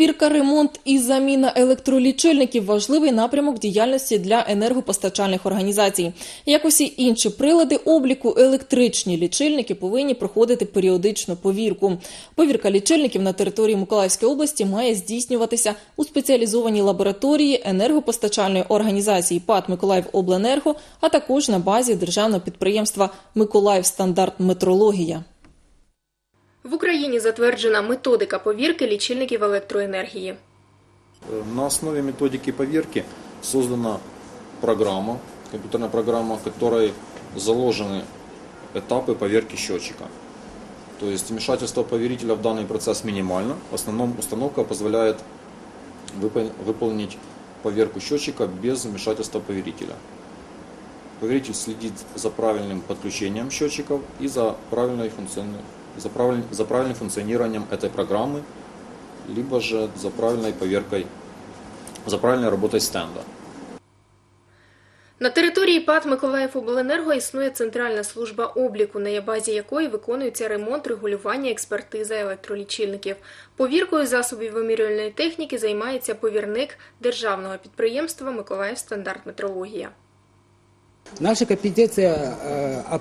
Перевірка, ремонт і заміна електролічильників важливий напрямок діяльності для енергопостачальних організацій. Як усі інші прилади обліку, електричні лічильники повинні проходити періодичну повірку. Повірка лічильників на території Миколаївської області має здійснюватися у спеціалізованій лабораторії енергопостачальної організації ПАТ Миколаївобленерго, а також на базі державного підприємства Миколаївстандарт Метрологія. В Україні затверджена методика повірки лічильників електроенергії. На основе методики поверки создана программа, компьютерная программа, в которой заложены этапы поверки счетчика. То есть вмешательство поверителя в данный процесс минимально. В основном установка позволяет выпол- выполнить поверку счетчика без вмешательства поверителя. Поверитель следит за правильным подключением счетчиков и за, правильной функциони- за, правиль- за правильным функционированием этой программы, либо же за правильной поверкой, за правильной работой стенда. На території ПАТ Миколаївобленерго існує центральна служба обліку, на базі якої виконується ремонт, регулювання, експертиза електролічильників. Повіркою засобів вимірювальної техніки займається повірник державного підприємства Миколаївстандарт Метрологія. Наша компетенция э,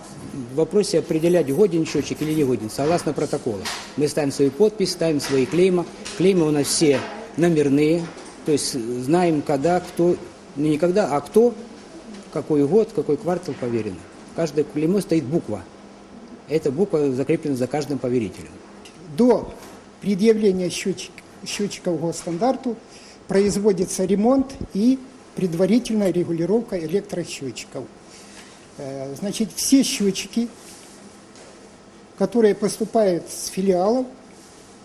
в вопросе определять годен счетчик или не годен, согласно протоколу. Мы ставим свою подпись, ставим свои клейма. Клеймы у нас все номерные, то есть знаем, когда, кто, не когда, а кто, какой год, какой квартал поверен. Каждое клеймо стоит буква. Эта буква закреплена за каждым поверителем. До предъявления счетчик, счетчиков госстандарту производится ремонт и предварительная регулировка электросчетчиков. Э, Значит, все счетчики, которые поступают с филиалов,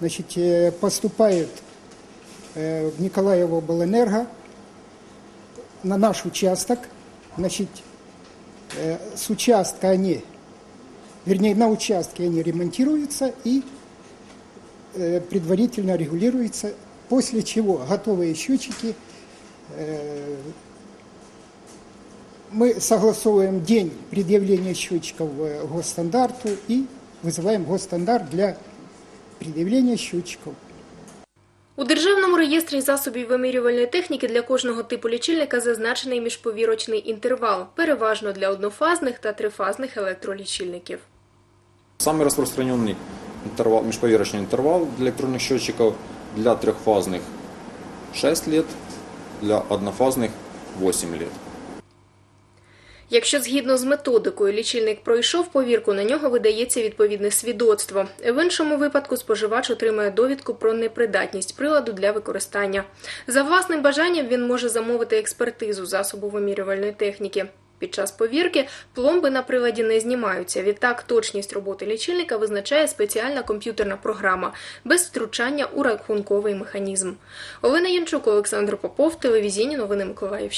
значит, э, поступают э, в Николаево Белэнерго на наш участок. Значит, с участка они, вернее, на участке они ремонтируются и предварительно регулируется, после чего готовые счетчики мы согласовываем день предъявления счетчиков э, госстандарту и вызываем госстандарт для предъявления счетчиков. У державному реєстрі засобів вимірювальної техніки для кожного типу лічильника зазначений міжповірочний інтервал, переважно для однофазних та трифазних електролічильників. Самый распространенный интервал, межповерочный интервал для электронных счетчиков для трехфазных 6 лет, для однофазных 8 лет. Якщо згідно з методикою лічильник пройшов повірку, на нього видається відповідне свідоцтво. В іншому випадку споживач отримає довідку про непридатність приладу для використання. За власним бажанням він може замовити експертизу засобу вимірювальної техніки. Під час повірки пломби на приладі не знімаються. Відтак точність роботи лічильника визначає спеціальна комп'ютерна програма без втручання у рахунковий механізм. Олена Янчук, Олександр Попов, телевізійні новини Миколаївщини.